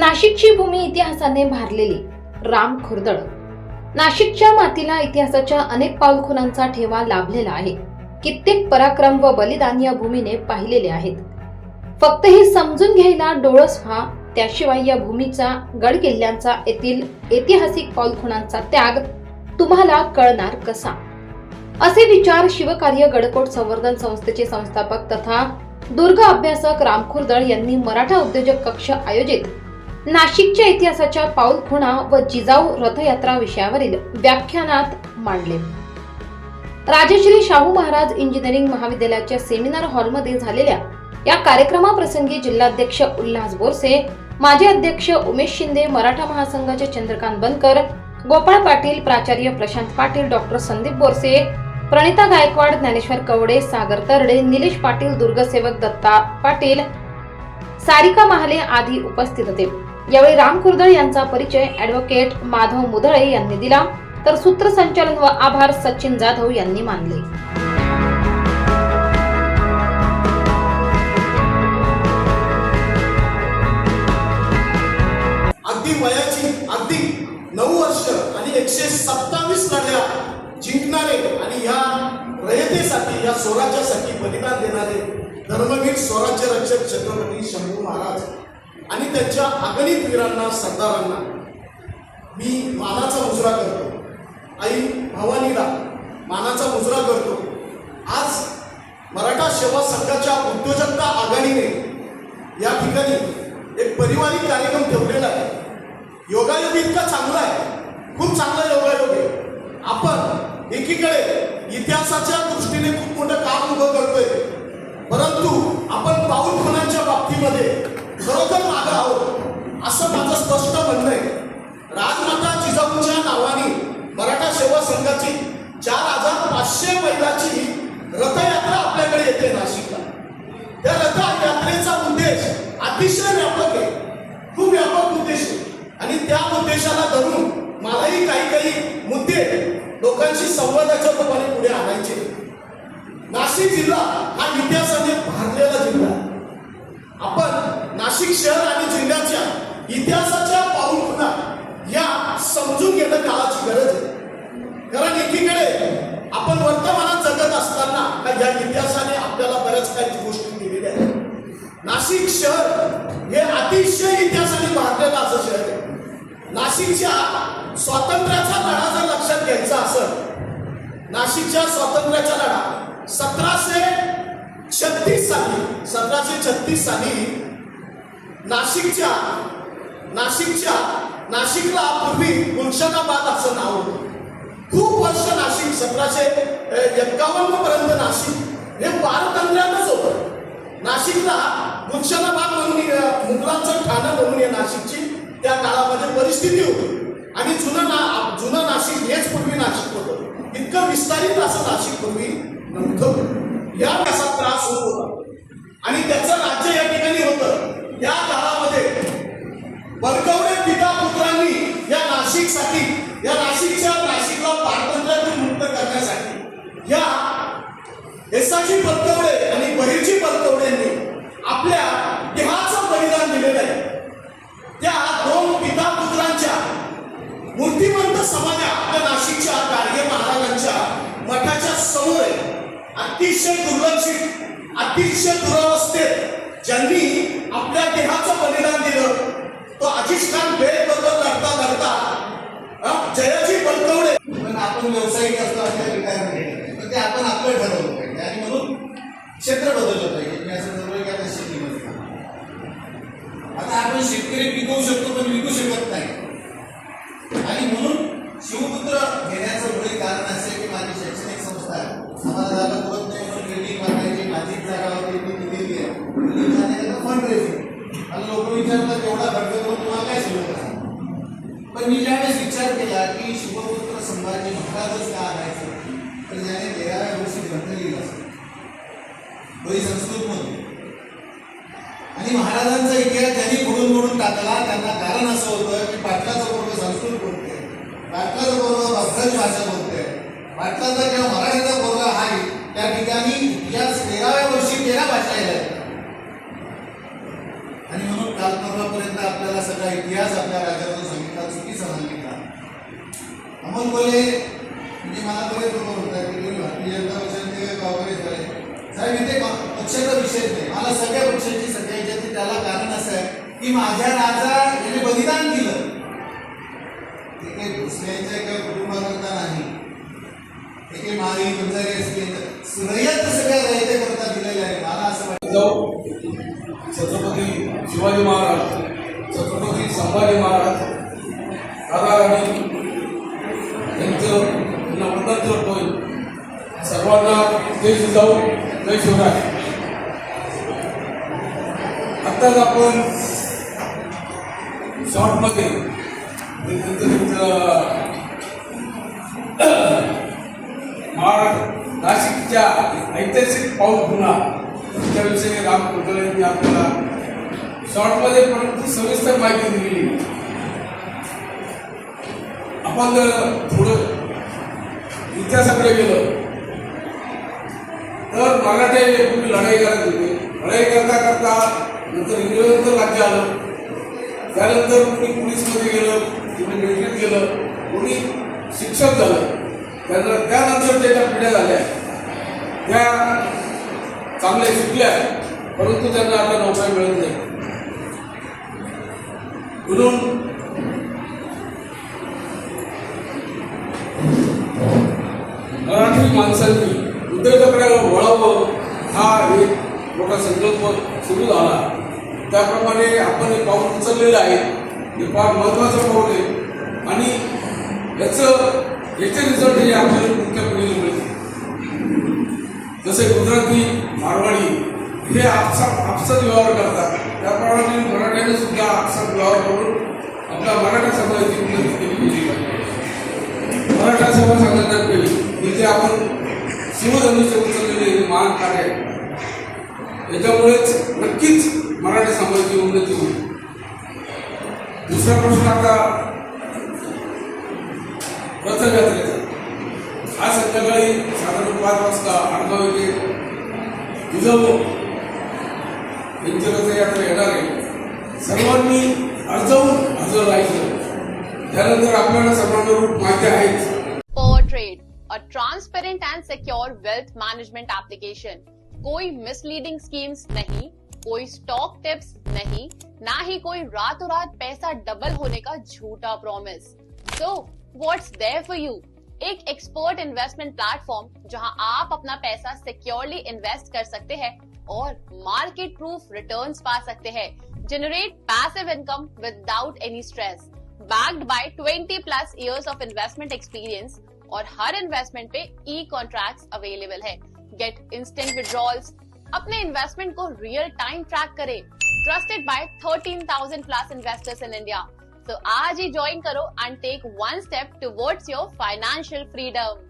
नाशिकची भूमी इतिहासाने भारलेली राम खुर्दळ. नाशिकच्या मातीला इतिहासाच्या अनेक पाऊलखुणांचा ठेवा लाभलेला आहे. कित्येक पराक्रम व बलिदान या भूमीने पाहिलेले आहेत. फक्त हे समजून घ्यायला डोळस व्हा त्याशिवाय या भूमीचा गड किल्ल्यांचा येथील ऐतिहासिक पाऊलखुणांचा त्याग तुम्हाला कळणार कसा? असे विचार शिवकार्य गडकोट संवर्धन संस्थेचे संस्थापक तथा दुर्ग अभ्यासक राम खुर्दळ यांनी मराठा उद्योजक कक्ष आयोजित नाशिकच्या इतिहासाच्या पाऊलखुणा व जिजाऊ रथयात्रा विषयावरील व्याख्यानात मांडले. राजश्री शाहू महाराज इंजिनिअरिंग महाविद्यालयाच्या सेमिनार हॉलमध्ये झालेल्या या कार्यक्रमाप्रसंगी जिल्हाध्यक्ष उल्हास बोरसे माजी अध्यक्ष उमेश शिंदे मराठा महासंघाचे चंद्रकांत बनकर गोपाळ पाटील प्राचार्य प्रशांत पाटील डॉक्टर संदीप बोरसे प्रणिता गायकवाड ज्ञानेश्वर कवडे सागर तरडे निलेश पाटील दुर्गसेवक दत्ता पाटील सारिका महाले आदी उपस्थित होते. यावेळी राम कुर्दळ यांचा परिचय ऍडव्होकेट माधव मुधळे यांनी दिला. तर सूत्रसंचालन व आभार सचिन जाधव यांनी मानले. अगदी वयाची अगदी नऊ वर्ष आणि एकशे सत्तावीस लढ्या जिंकणारे आणि ह्या रयतेसाठी या स्वराज्यासाठी बलिदान देणारे धर्मवीर स्वराज्य रक्षक छत्रपती शंभू महाराज. आणि त्यांच्या अगणित वीरांना सरदारांना मी मानाचा मुजरा करतो. आई भवानीला मानाचा मुजरा करतो. आज मराठा सेवा संघाच्या उद्योजकता आघाडीने या ठिकाणी एक परिवारिक कार्यक्रम ठेवलेला आहे. योगायोग इतका चांगला आहे. खूप चांगला योगायोग आहे. आपण एकीकडे इतिहासाच्या दृष्टीने खूप मोठं काम उभं करतोय. परंतु आपण पाऊल खुणांच्या बाबतीमध्ये खरोखर मागं आहोत असं माझं स्पष्ट म्हणणं आहे. राजमाता जिजाऊंच्या नावाने मराठा सेवा संघाची चार हजार पाचशे मैलाची रथयात्रा आपल्याकडे येते नाशिकला. त्या रथयात्रेचा उद्देश अतिशय व्यापक आहे. खूप व्यापक उद्देश आहे. आणि त्या उद्देशाला धरून मलाही काही काही मुद्दे लोकांशी संवादाच्या रूपाने पुढे आणायचे नाशिक जिल्हा हा इतिहासाने भारत नाशिक शहर आणि जिल्ह्याच्या इतिहासाच्या पाऊलखुणा या समजून घेणं काळाची गरज आहे. कारण एकीकडे आपण वर्तमानात जगत असताना का या इतिहासाने आपल्याला बऱ्याच काही गोष्टी दिलेल्या आहेत. नाशिक शहर हे अतिशय इतिहासाने भारलेलं असं शहर आहे. नाशिकच्या स्वातंत्र्याचा लढा जर लक्षात घ्यायचा असेल नाशिकच्या स्वातंत्र्याचा लढा सतराशे छत्तीस साली सतराशे छत्तीस साली नाशिकच्या नाशिकच्या नाशिकला पूर्वी गुलशनाबाद असं नाव होतं. खूप वर्ष नाशिक सतराशे एक्कावन्न पर्यंत नाशिक हे पारतंत्र्यातच होतं. नाशिकला गुलशनाबाद म्हणून मुघलांचं ठाणं म्हणून या नाशिकची त्या काळामध्ये परिस्थिती होती. आणि जुनं ना जुनं नाशिक हेच पूर्वी नाशिक होतं. इतकं विस्तारित असं नाशिक पूर्वी नव्हतं. या अतिशय दुर्लक्षित अतिशय दुरावस्थेत ज्यांनी आपल्या देहाचं बलिदान दिलं तो अजिज खान बेड बरोबर लढता लढता अं, जयाजी बलकवडे. पण आपण व्यावसायिक असतो आपल्या रिटायरमेंट तर ते आपण आपलं ठरवलं पाहिजे. आणि म्हणून क्षेत्र बदललं पाहिजे. मी असं ठरवलं की आता शेतीमध्ये. आता आपण शेतकरी पिकवू शकतो पण विकू शकत नाही. मला तेवढा खर्च करून तुम्हाला काय सुरू करा पण मी ज्यावेळेस विचार केला की शिवपुत्र संभाजी महाराजच का आणायचं तर ज्याने तेराव्या वर्षी ग्रंथ लिहिला असेल संस्कृतमध्ये आणि महाराजांचा इतिहास त्यांनी बुडून बुडून टाकला. त्यांना कारण असं होतं की पाटलाचा पोरग संस्कृत बोलते पाटलाचा पोरग बंगाली भाषा बोलते पाटलाचा किंवा मराठीचा पोरग आहे त्या ठिकाणी इतिहास तेराव्या वर्षी तेरा भाषा येतात आतापर्यंत आपल्याला सगळा इतिहास आपल्या राज्याचा सांगितला चुकीचा सांगितला अमोल कोले म्हणजे मला बरेच लोक म्हणतात की तुम्ही भारतीय जनता पक्षाचे काँग्रेस झाले. साहेब इथे पक्षाचा विषय नाही. मला सगळ्या पक्षाची सगळ्या याच्यात त्याला कारण असं आहे की माझ्या राजा याने बलिदान दिलं. ते काही भोसलेंच्या किंवा कुटुंबाकरता नाही. ते काही मागे बंजारी असतील रयत सगळ्या रयतेकरता दिलेलं आहे. मला असं वाटतं छत्रपती शिवाजी महाराज छत्रपती संभाजी महाराज राधाराणी यांचं नमन होईल. सर्वांना जय जिजाऊ जय शिवराय आत्ताच आपण शॉर्टमध्ये म्हणजे महाराष्ट्र नाशिकच्या ऐतिहासिक पाऊल गुन्हा त्याविषयी राम कुलकर्णी यांनी आपल्याला शॉर्टमध्ये परंतु सविस्तर माहिती दिलेली. आपण जर थोडं इतिहासाकडे गेलं तर मराठे पूर्वी लढाई करत होते. लढाई करता करता नंतर इंग्रजांचं राज्य आलं. त्यानंतर कोणी पोलीसमध्ये गेलं कोणी मिलिटरीत गेलं कोणी शिक्षक झालं. त्यानंतर त्यानंतर त्याच्या पिढ्या झाल्या. त्या चांगल्या शिकल्या परंतु त्यांना आता नोकऱ्या मिळत नाही. म्हणून मराठी माणसांनी उद्योजकांना वळावं हा एक मोठा संकल्प सुरू झाला. त्याप्रमाणे आपण हे पाऊल उचललेलं आहे. हे फार महत्वाचं पाऊल आहे. आणि याचं याचे रिझल्ट हे आपल्याला मुख्य जसे गुजराती मारवाडी हे आपसा आपसात व्यवहार करतात. त्याप्रमाणे मराठ्याने सुद्धा आपसात व्यवहार करून आपल्या मराठा समाजाची उन्नती केली गेली मराठा समाज संघटना केली म्हणजे आपण शिवधनुष्य उचललेले हे महान कार्य याच्यामुळेच नक्कीच मराठी समाजाची उन्नती होईल. दुसरा प्रश्न आता रथयात्रेचा. आज संध्याकाळी trade a transparent and secure wealth management application कोई मिसलीडिंग स्कीम्स नहीं, कोई स्टॉक टिप्स नहीं, ना ही कोई रातों रात पैसा डबल होने का झूठा promise so what's there for you एक एक्सपर्ट इन्वेस्टमेंट प्लेटफॉर्म जहाँ आप अपना पैसा सिक्योरली इन्वेस्ट कर सकते हैं और मार्केट प्रूफ रिटर्न्स पा सकते हैं। Generate passive income without any stress backed by 20 plus years of investment experience और हर इन्वेस्टमेंट पे ई कॉन्ट्रैक्ट्स अवेलेबल है। गेट इंस्टेंट विड्रॉल्स अपने इन्वेस्टमेंट को रियल टाइम ट्रैक करें। Trusted by 13,000 plus investors in India तो आज ही ज्वाइन करो and take one step towards your financial freedom